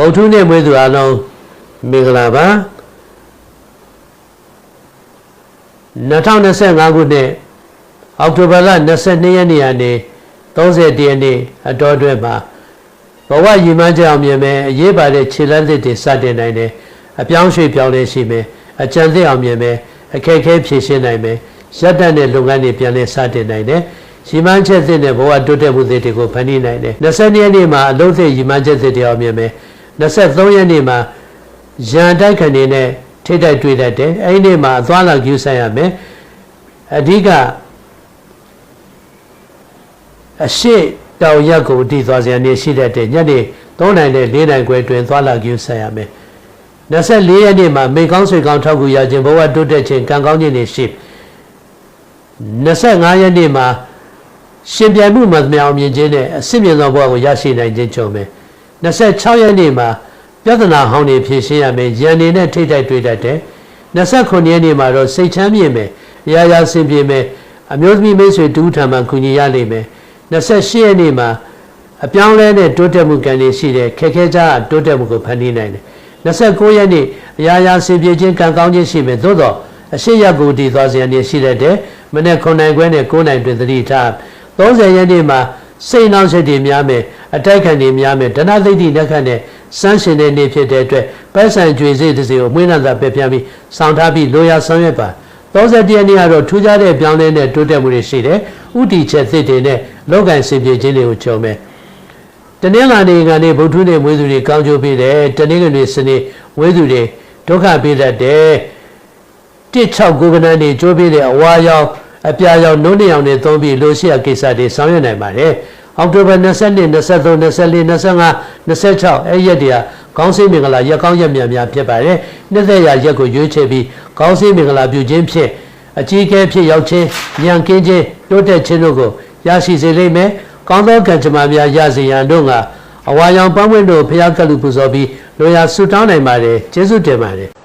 ဗုဒ္ဓနဲ့မွေးသူအလုံးမင်္ဂလာပါ2025ခုနှစ်အောက်တိုဘာလ22ရက်နေ့ကနေ30ရက်နေ့အတော်အတွင်းမှာဘဝရည်မှန်းချက်အောင်မြင်မယ်အရေးပါတဲ့ခြေလမ်းသစ်တွေစတင်နိုင်တယ်အပြောင်းရွှေ့ပြောင်းလဲရှိမယ်အကြံသစ်အောင်မြင်မယ်အခက်အခဲဖြေရှင်းနိုင်မယ်ရပ်တန့်တဲ့လုပ်ငန်းတွေပြန်လည်စတင်နိုင်တယ်ရည်မှန်းချက်သစ်နဲ့ဘဝတိုးတက်မှုသစ်တွေကိုဖန်တီးနိုင်တယ်20ရက်နေ့မှာအလုပ်သစ်ရည်မှန်းချက်သစ်တွေအောင်မြင်မယ် 23ရက်နေ့မှာရန်တိုက်ခံနေနဲ့ထိတိုက်တွေ့တတ်တယ်အဲ့ဒီနေ့မှာအသွားလာကျူးဆိုင်ရမယ်အဓိကအရှိတောင်ရက်ကိုတည်သွားစရာနေရှိတတ်တဲ့ညနေ3နိုင်နဲ့4နိုင်ခွဲတွင်သွားလာကျူးဆိုင်ရမယ်24ရက်နေ့မှာမေကောင်းဆွေကောင်းထောက်ကူရခြင်းဘဝတိုးတက်ခြင်းကံကောင်းခြင်းတွေရှိ25ရက်နေ့မှာရှင်ပြိုင်မှုမှသမျှအောင်မြင်ခြင်းနဲ့အစစ်မြင်သောဘဝကိုရရှိနိုင်ခြင်းကြုံမယ် 26ရက်နေ့မှာပြဿနာဟောင်းတွေဖြေရှင်းရမယ်ရန်နေနဲ့ထိတ်တိုက်တွေ့တတ်တယ်29ရက်နေ့မှာတော့စိတ်ချမ်းမြေမယ်အရာရာဆင်ပြေမယ်အမျိုးသမီးမိတ်ဆွေတူထံမှကူညီရလိမ့်မယ်28ရက်နေ့မှာအပြောင်းလဲနဲ့တိုးတက်မှုကံတွေရှိတယ်ခက်ခဲကြတိုးတက်မှုကိုဖန်တီးနိုင်တယ်29ရက်နေ့အရာရာဆင်ပြေခြင်းကံကောင်းခြင်းရှိမယ်သို့တော့အရှိရကိုတည်သွားစေရနေရှိတတ်တယ်မနေ့9နိုင်ခွဲနဲ့9နိုင်တွင်သတိထား30ရက်နေ့မှာစိတ်နှောင့်ယှက်တွေများမယ် အတိုက်ခံတွေများမယ်ဒနာသိတိလက်ခံတဲ့စမ်းရှင်တဲ့နေ့ဖြစ်တဲ့အတွက်ပိုက်ဆံကြွေစေတစ်စီကိုမွေးနှံသာပဲပြန်ပြီးစောင့်ထားပြီးလိုရာဆောင်ရွက်ပါ31ရက်နေ့ကတော့ထူးခြားတဲ့ပြောင်းလဲတဲ့တိုးတက်မှုတွေရှိတယ်ဥတီချက်သစ်တွေနဲ့လောကန်စင်ပြေခြင်းတွေကိုကြုံမယ်တနင်္လာနေ့ကနေဗုဒ္ဓနေ့မွေးသူတွေကောင်းကျိုးပေးတယ်တနင်္ဂနွေစနေမွေးသူတွေဒုက္ခပေးတတ်တယ်16ကိုကနန်းတွေကျိုးပေးတဲ့အဝါရောင်အပြာရောင်နှုံးနေအောင်တွေသုံးပြီးလိုရှိရကိစ္စတွေဆောင်ရွက်နိုင်ပါတယ် အောက်တိုဘာ22 23 24 25 26အဲ့ရက်တည်းကကောင်းစိတ်မင်္ဂလာရက်ကောင်းရက်မြန်များဖြစ်ပါတယ်နှစ်သက်ရာရက်ကိုရွေးချယ်ပြီးကောင်းစိတ်မင်္ဂလာပြုခြင်းဖြင့်အကြီးအကဲဖြစ်ရောက်ခြင်းဉာဏ်ကင်းခြင်းတိုးတက်ခြင်းတို့ကိုရရှိစေလိမ့်မယ်ကောင်းသောကံကြမ္မာများရစေရန်တို့ကအဝါရောင်ပန်းပွင့်တို့ဖျားကလူပူဇော်ပြီးလိုရာဆုတောင်းနိုင်ပါတယ်ကျေးဇူးတင်ပါတယ်